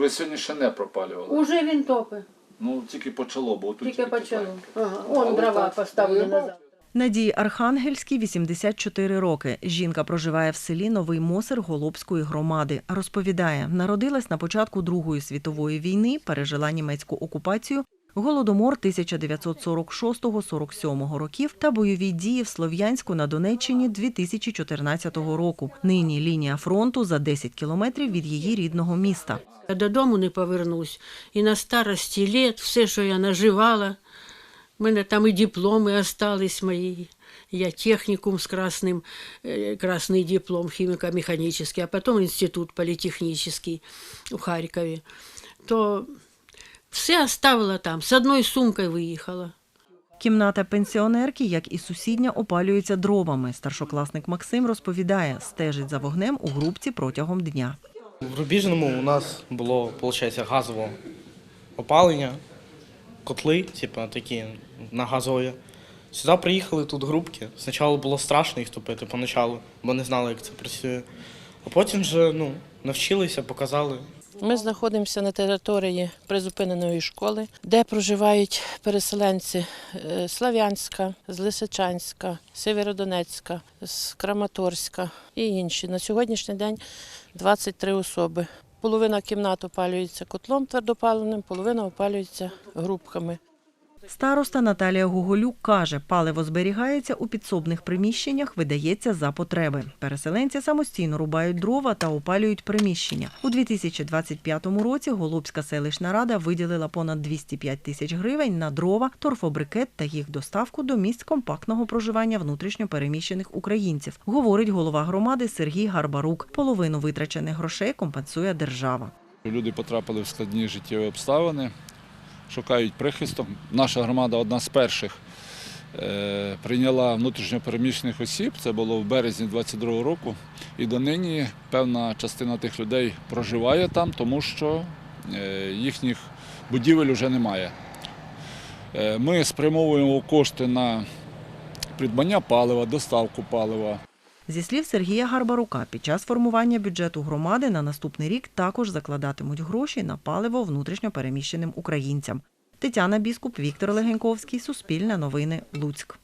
ви сьогодні ще не пропалювали. Уже він топить, Ну тільки почало, бо тут тільки почало. Ага, он дрова поставлені назад. Надії Архангельській 84 роки. Жінка проживає в селі Новий Мосер Голобської громади. Розповідає, народилась на початку Другої світової війни, пережила німецьку окупацію, голодомор 1946-47 років та бойові дії в Слов'янську на Донеччині 2014 року. Нині лінія фронту за 10 кілометрів від її рідного міста. Я додому не повернусь. І на старості літ все, що я наживала, в мене там і дипломи остались мої. Я технікум з красним, е, красний диплом хіміко-механічний, а потім інститут політехнічний у Харкові. То все оставила там, з одною сумкою виїхала. Кімната пенсіонерки, як і сусідня, опалюється дровами. Старшокласник Максим розповідає, стежить за вогнем у грубці протягом дня. В Рубіжному у нас було, виходить, газове опалення, котли, типу, такі на газові. Сюди приїхали тут групки. Спочатку було страшно їх топити поначалу, бо не знали, як це працює. А потім вже ну, навчилися, показали. Ми знаходимося на території призупиненої школи, де проживають переселенці е, Слав'янська, з Лисичанська, Северодонецька, з Краматорська і інші. На сьогоднішній день 23 особи. Половина кімнат опалюється котлом твердопаленим, половина опалюється грубками. Староста Наталія Гуголюк каже, паливо зберігається у підсобних приміщеннях, видається за потреби. Переселенці самостійно рубають дрова та опалюють приміщення. У 2025 році Голубська селищна рада виділила понад 205 тисяч гривень на дрова, торфобрикет та їх доставку до місць компактного проживання внутрішньопереміщених українців, говорить голова громади Сергій Гарбарук. Половину витрачених грошей компенсує держава. Люди потрапили в складні життєві обставини, шукають прихисток. Наша громада одна з перших е, прийняла внутрішньопереміщених осіб. Це було в березні 22-го року. І донині певна частина тих людей проживає там, тому що е, їхніх будівель вже немає. Е, Ми спрямовуємо кошти на придбання палива, доставку палива. Зі слів Сергія Гарбарука, під час формування бюджету громади на наступний рік також закладатимуть гроші на паливо внутрішньо переміщеним українцям. Тетяна Біскуп, Віктор Легеньковський, Суспільне новини, Луцьк.